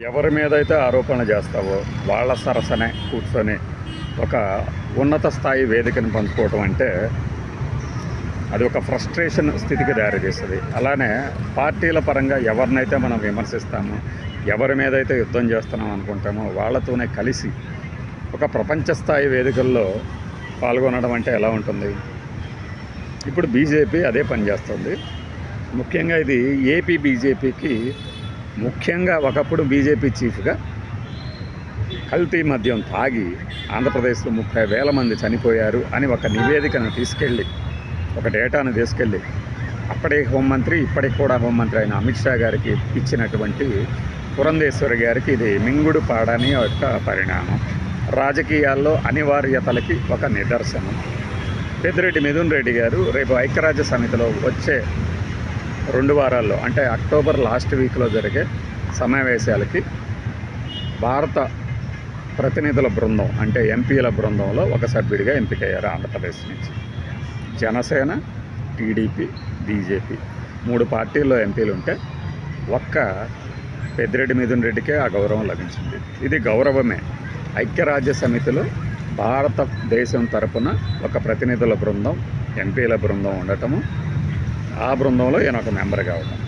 ఎవరి మీద అయితే ఆరోపణలు చేస్తావో వాళ్ళ సరసనే కూర్చొని ఒక ఉన్నత స్థాయి వేదికను పంచుకోవటం అంటే అది ఒక ఫ్రస్ట్రేషన్ స్థితికి దారితీస్తుంది. అలానే పార్టీల పరంగా ఎవరినైతే మనం విమర్శిస్తామో ఎవరి మీద అయితే యుద్ధం చేస్తున్నాం అనుకుంటామో వాళ్ళతోనే కలిసి ఒక ప్రపంచ స్థాయి వేదికల్లో పాల్గొనడం అంటే ఎలా ఉంటుంది? ఇప్పుడు బీజేపీ అదే పనిచేస్తుంది ముఖ్యంగా ఇది ఏపీ బీజేపీకి ముఖ్యంగా ఒకప్పుడు బీజేపీ చీఫ్గా కల్తీ మద్యం తాగి ఆంధ్రప్రదేశ్లో ముప్పై వేల మంది చనిపోయారు అని ఒక నివేదికను తీసుకెళ్ళి ఒక డేటాను తీసుకెళ్ళి అప్పటి హోంమంత్రి ఇప్పటికి కూడా హోంమంత్రి అయిన అమిత్ షా గారికి ఇచ్చినటువంటి పురంధేశ్వరి గారికి ఇది మింగుడు పాడని యొక్క పరిణామం. రాజకీయాల్లో అనివార్యతలకి ఒక నిదర్శనం. పెద్దిరెడ్డి మిథున్ రెడ్డి గారు రేపు ఐక్యరాజ్య సమితిలో వచ్చే రెండు వారాల్లో అంటే అక్టోబర్ లాస్ట్ వీక్లో జరిగే సమావేశాలకి భారత ప్రతినిధుల బృందం అంటే ఎంపీల బృందంలో ఒక సభ్యుడిగా ఎంపికయ్యారు ఆంధ్రప్రదేశ్ నుంచి. జనసేన టీడీపీ బీజేపీ మూడు పార్టీల్లో ఎంపీలు ఉంటే ఒక్క పెద్దిరెడ్డి మిథున్ రెడ్డికే ఆ గౌరవం లభించింది. ఇది గౌరవమే. ఐక్యరాజ్య సమితిలో భారతదేశం తరపున ఒక ప్రతినిధుల బృందం ఎంపీల బృందం ఉండటము ఆ బృందంలో ఈయన ఒక మెంబర్ కావడం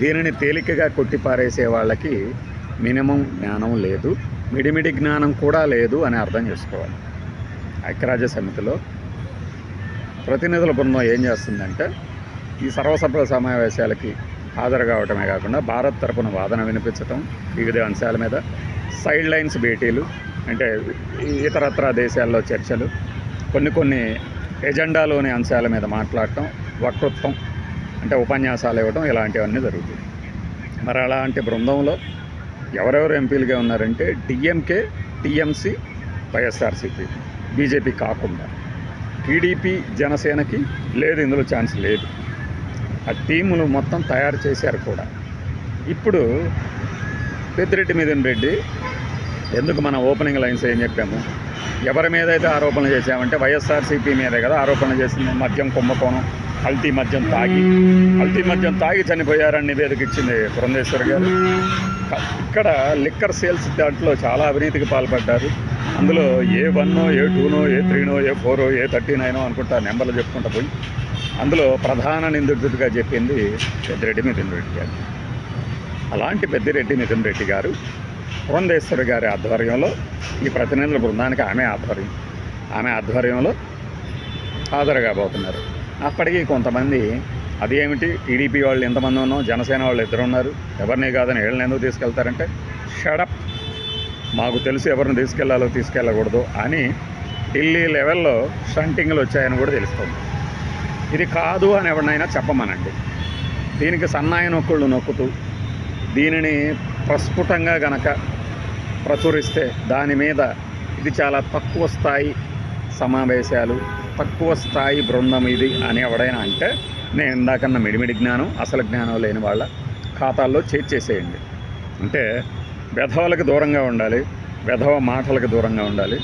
దీనిని తేలికగా కొట్టిపారేసే వాళ్ళకి మినిమం జ్ఞానం లేదు మిడిమిడి జ్ఞానం కూడా లేదు అని అర్థం చేసుకోవాలి. ఐక్యరాజ్య సమితిలో ప్రతినిధుల బృందం ఏం చేస్తుందంటే ఈ సర్వసభ్య సమావేశాలకి హాజరు కావటమే కాకుండా భారత్ తరపున వాదన వినిపించటం వివిధ అంశాల మీద సైడ్ లైన్స్ భేటీలు అంటే ఇతరత్ర దేశాల్లో చర్చలు కొన్ని కొన్ని ఎజెండాలోని అంశాల మీద మాట్లాడటం వక్తృత్వం అంటే ఉపన్యాసాలు ఇవ్వడం ఇలాంటివన్నీ జరుగుతాయి. మరి అలాంటి బృందంలో ఎవరెవరు ఎంపీలుగా ఉన్నారంటే డిఎంకే టీఎంసీ వైఎస్ఆర్సీపీ బీజేపీ కాకుండా టీడీపీ జనసేనకి లేదు ఇందులో ఛాన్స్ లేదు. ఆ టీములు మొత్తం తయారు చేశారు కూడా. ఇప్పుడు పెద్దిరెడ్డి మీదన్ రెడ్డి ఎందుకు మన ఓపెనింగ్ లైన్స్ ఏం చెప్పాము? ఎవరి మీద అయితే ఆరోపణలు చేశామంటే వైఎస్ఆర్సీపీ మీదే కదా ఆరోపణలు చేసింది మద్యం కుంభకోణం. కల్తీ మద్యం తాగి కల్తీ మద్యం తాగి చనిపోయారని నివేదిక ఇచ్చింది పురంధేశ్వర్ గారు. ఇక్కడ లిక్కర్ సేల్స్ దాంట్లో చాలా అవినీతికి పాల్పడ్డారు. అందులో ఏ వన్నో ఏ టూనో ఏ త్రీనో ఏ ఫోరో ఏ థర్టీ నైనో అనుకుంటా నెంబర్లు చెప్పుకుంటా పోయి అందులో ప్రధాన నిందితుడిగా చెప్పింది పెద్దిరెడ్డి మిథున్ రెడ్డి గారు. అలాంటి పెద్దిరెడ్డి మిథున్ రెడ్డి గారు పురంధేశ్వరి గారి ఆధ్వర్యంలో ఈ ప్రతినిధుల బృందానికి ఆమె ఆధ్వర్యం ఆమె ఆధ్వర్యంలో హాజరుగా పోతున్నారు అప్పటికీ కొంతమంది అదేమిటి టీడీపీ వాళ్ళు ఎంతమంది ఉన్నాం జనసేన వాళ్ళు ఇద్దరు ఉన్నారు ఎవరిని కాదని వీళ్ళని ఎందుకు తీసుకెళ్తారంటే షడప్ మాకు తెలుసు ఎవరిని తీసుకెళ్ళాలో తీసుకెళ్ళకూడదు అని ఢిల్లీ లెవెల్లో షంటింగ్లు వచ్చాయని కూడా తెలుస్తుంది. ఇది కాదు అని ఎవరినైనా చెప్పమనండి. దీనికి సన్నాయి నొక్కుళ్ళు నొక్కుతూ దీనిని ప్రస్ఫుటంగా గనక ప్రచురిస్తే దాని మీద ఇది చాలా తక్కువ స్థాయి సమావేశాలు తక్కువ స్థాయి బృందం ఇది అని ఎవడైనా అంటే నేను ఇందాకన్న మిడిమిడి జ్ఞానం అసలు జ్ఞానం లేని వాళ్ళ ఖాతాల్లో చేర్చేసేయండి అంటే వెధవలకు దూరంగా ఉండాలి వెధవ మాటలకు దూరంగా ఉండాలి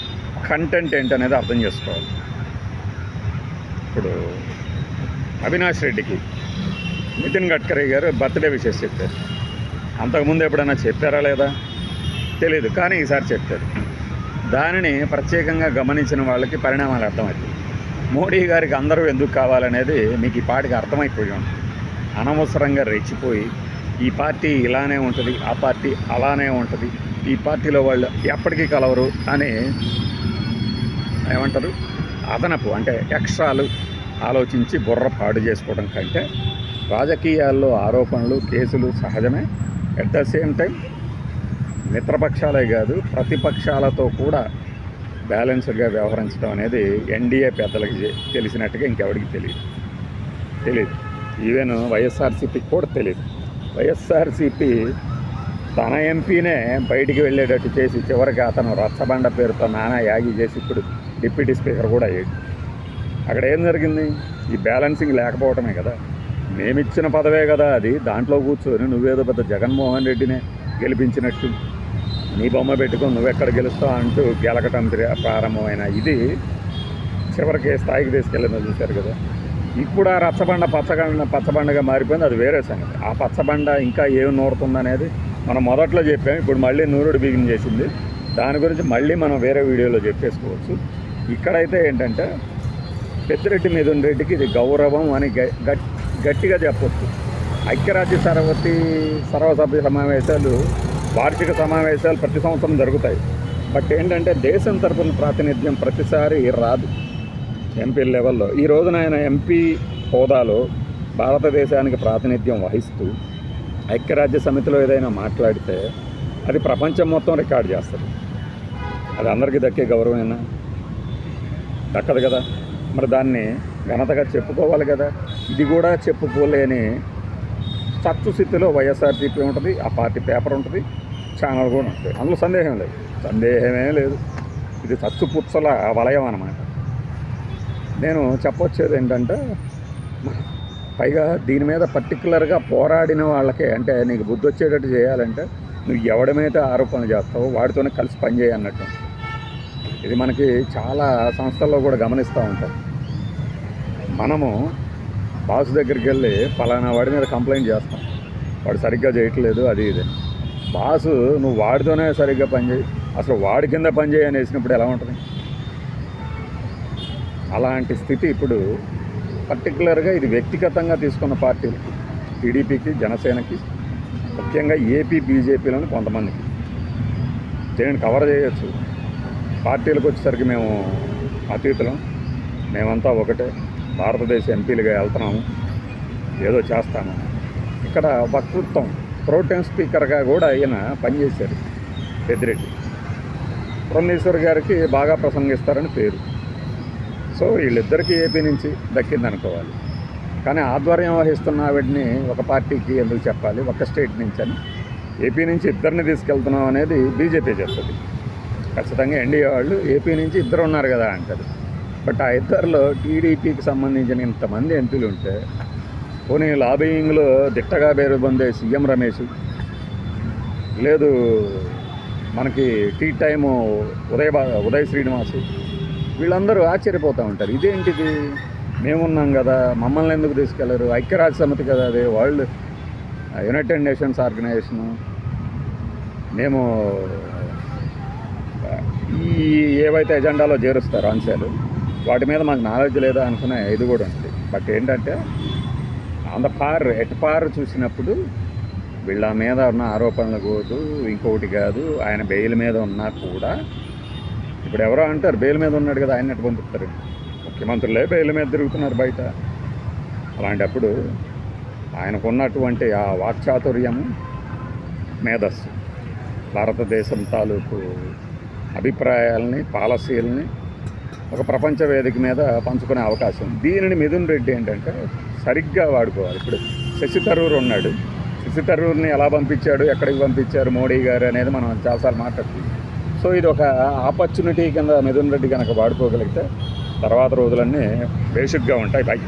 కంటెంట్ ఏంటనేది అర్థం చేసుకోవాలి. ఇప్పుడు అవినాష్ రెడ్డికి నితిన్ గడ్కరీ గారు బర్త్డే విషెస్ చెప్పారు. అంతకుముందు ఎప్పుడైనా చెప్పారా లేదా? తెలియదు కానీ ఈసారి చెప్పారు. దానిని ప్రత్యేకంగా గమనించిన వాళ్ళకి పరిణామాలు అర్థమవుతాయి. మోడీ గారికి అందరూ ఎందుకు కావాలనేది మీకు ఈ పాటికి అర్థమైపోయి ఉంటుంది అనవసరంగా రెచ్చిపోయి ఈ పార్టీ ఇలానే ఉంటుంది ఆ పార్టీ అలానే ఉంటుంది ఈ పార్టీలో వాళ్ళు ఎప్పటికీ కలవరు అని ఏమంటారు? అదనపు అంటే ఎక్స్ట్రాలు ఆలోచించి బుర్ర పాడు చేసుకోవడం కంటే రాజకీయాల్లో ఆరోపణలు కేసులు సహజమే. అట్ ద సేమ్ టైం మిత్రపక్షాలే కాదు ప్రతిపక్షాలతో కూడా బ్యాలెన్స్డ్గా వ్యవహరించడం అనేది ఎన్డీఏ పెద్దలకి తెలిసినట్టుగా ఇంకెవరికి తెలియదు. తెలియదు. ఈవెన్ వైఎస్ఆర్సీపీకి కూడా తెలియదు. వైఎస్ఆర్సీపీ తన ఎంపీనే బయటికి వెళ్ళేటట్టు చేసి చివరికి అతను రచ్చబండ పేరుతో నానా యాగి చేసి ఇప్పుడు డిప్యూటీ స్పీకర్ కూడా అయ్యాడు. అక్కడ ఏం జరిగింది? ఈ బ్యాలెన్సింగ్ లేకపోవటమే కదా. మేమిచ్చిన పదవే కదా అది. దాంట్లో కూర్చొని నువ్వేదో పెద్ద జగన్మోహన్ రెడ్డినే గెలిపించినట్టు. నీ బొమ్మ పెట్టుకుని నువ్వెక్కడ గెలుస్తావు అంటూ గెలకటం ప్రారంభమైన ఇది. చివరికి స్థాయికి తీసుకెళ్ళిందో చూశారు కదా. ఇప్పుడు ఆ రచ్చబండ పచ్చగండ పచ్చబండగా మారిపోయింది అది వేరే సంగతి. ఆ పచ్చబండ ఇంకా ఏం నూరుతుందనేది మనం మొదట్లో చెప్పాము ఇప్పుడు మళ్ళీ నూరుడు బిగిన్ చేసింది. దాని గురించి మళ్ళీ మనం వేరే వీడియోలో చెప్పేసుకోవచ్చు. ఇక్కడైతే ఏంటంటే పెద్దిరెడ్డి మిథున్ రెడ్డికి ఇది గౌరవం అని గ- గట్టిగా చెప్పొచ్చు. ఐక్యరాజ్య సరవతి సర్వసభ్య సమావేశాలు వార్షిక సమావేశాలు ప్రతి సంవత్సరం జరుగుతాయి. బట్ ఏంటంటే దేశం తరపున ప్రాతినిధ్యం ప్రతిసారి రాదు. ఎంపీ లెవెల్లో ఈ రోజున ఆయన ఎంపీ హోదాలో భారతదేశానికి ప్రాతినిధ్యం వహిస్తూ ఐక్యరాజ్య సమితిలో ఏదైనా మాట్లాడితే అది ప్రపంచం మొత్తం రికార్డ్ చేస్తుంది. అది అందరికీ దక్కే గౌరవమేనా? దక్కదు కదా. మరి దాన్ని ఘనతగా చెప్పుకోవాలి కదా. ఇది కూడా చెప్పుకోలేని చచ్చు స్థితిలో వైఎస్ఆర్సీపీ ఉంటుంది ఆ పార్టీ పేపర్ ఉంటుంది. ఛానల్ కూడా ఉంటుంది అందులో సందేహం లేదు. సందేహమే లేదు. ఇది చచ్చుపుచ్చల వలయం అన్నమాట. నేను చెప్పొచ్చేది ఏంటంటే పైగా దీని మీద పర్టికులర్గా పోరాడిన వాళ్ళకే అంటే నీకు బుద్ధి వచ్చేటట్టు చేయాలంటే నువ్వు ఎవడమైతే ఆరోపణలు చేస్తావో వాడితోనే కలిసి పనిచేయన్నట్టు ఇది మనకి చాలా సంస్థల్లో కూడా గమనిస్తూ ఉంటాం. మనము బాస్ దగ్గరికి వెళ్ళి పలానా వాడి మీద కంప్లైంట్ చేస్తాం. వాడు సరిగ్గా చేయట్లేదు అది ఇది బాసు నువ్వు వాడితోనే సరిగ్గా పనిచేయి అసలు వాడి కింద పనిచేయి అని వేసినప్పుడు ఎలా ఉంటుంది? అలాంటి స్థితి ఇప్పుడు పర్టికులర్గా ఇది వ్యక్తిగతంగా తీసుకున్న పార్టీలు. టీడీపీకి జనసేనకి ముఖ్యంగా ఏపీ బీజేపీలోని కొంతమందికి. దీనిని కవర్ చేయొచ్చు. పార్టీలకు వచ్చేసరికి మేము అతీతులం. మేమంతా ఒకటే. భారతదేశ ఎంపీలుగా వెళ్తున్నాము. ఏదో చేస్తాము. ఇక్కడ వక్తృత్వం ప్రోటెం స్పీకర్గా కూడా ఆయన పనిచేశారు. పెద్దిరెడ్డి. పురంధేశ్వర్ గారికి బాగా ప్రసంగిస్తారని పేరు. సో వీళ్ళిద్దరికీ ఏపీ నుంచి దక్కింది అనుకోవాలి కానీ ఆధ్వర్యం వహిస్తున్న ఆవిడ్ని ఒక పార్టీకి ఎందుకు చెప్పాలి? ఒక స్టేట్ నుంచి అని. ఏపీ నుంచి ఇద్దరిని తీసుకెళ్తున్నాం అనేది బీజేపీ చెప్తుంది ఖచ్చితంగా ఎన్డీఏ వాళ్ళు ఏపీ నుంచి ఇద్దరు ఉన్నారు కదా అంటారు. బట్ ఆ ఇద్దరిలో టీడీపీకి సంబంధించిన ఇంతమంది ఎంపీలు ఉంటే పోనీ లాబింగ్లో దిట్టగా పేరు పొందే సీఎం రమేష్. లేదు మనకి టీ టైము ఉదయ బా ఉదయ్ శ్రీనివాసు. వీళ్ళందరూ ఆశ్చర్యపోతూ ఉంటారు. ఇదేంటిది? మేమున్నాం కదా మమ్మల్ని ఎందుకు తీసుకెళ్ళరు? ఐక్యరాజ్య సమితి కదా అది వరల్డ్ యునైటెడ్ నేషన్స్ ఆర్గనైజేషను. మేము ఈ ఏవైతే ఎజెండాలో చేరుస్తారో అంశాలు వాటి మీద మాకు నాలెడ్జ్ లేదా అనుకునే ఇది కూడా ఉంది. బట్ ఏంటంటే ఆన్ ద పార్ ఎట్ పార్ చూసినప్పుడు వీళ్ళ మీద ఉన్న ఆరోపణలు కాదు ఇంకొకటి కాదు ఆయన బెయిల్ మీద ఉన్నా కూడా ఇప్పుడు ఎవరో అంటారు బెయిల్ మీద ఉన్నాడు కదా ఆయన పంపిస్తారు ముఖ్యమంత్రులే బెయిల్ మీద తిరుగుతున్నారు బయట. అలాంటప్పుడు ఆయనకు ఉన్నటువంటి ఆ వాక్చాతుర్యము మేధస్సు భారతదేశం తాలూకు అభిప్రాయాలని పాలసీలని ఒక ప్రపంచ వేదిక మీద పంచుకునే అవకాశం దీనిని మిథున్ రెడ్డి ఏంటంటే సరిగ్గా వాడుకోవాలి. ఇప్పుడు శశి థరూర్ ఉన్నాడు. శశి థరూర్ని ఎలా పంపించాడు ఎక్కడికి పంపించారు మోడీ గారు అనేది మనం చాలాసార్లు మాట్లాడుతుంది సో ఇది ఒక ఆపర్చునిటీ కింద మిథున్ రెడ్డి కనుక వాడుకోగలిగితే తర్వాత రోజులన్నీ బేసిక్గా ఉంటాయి. బై.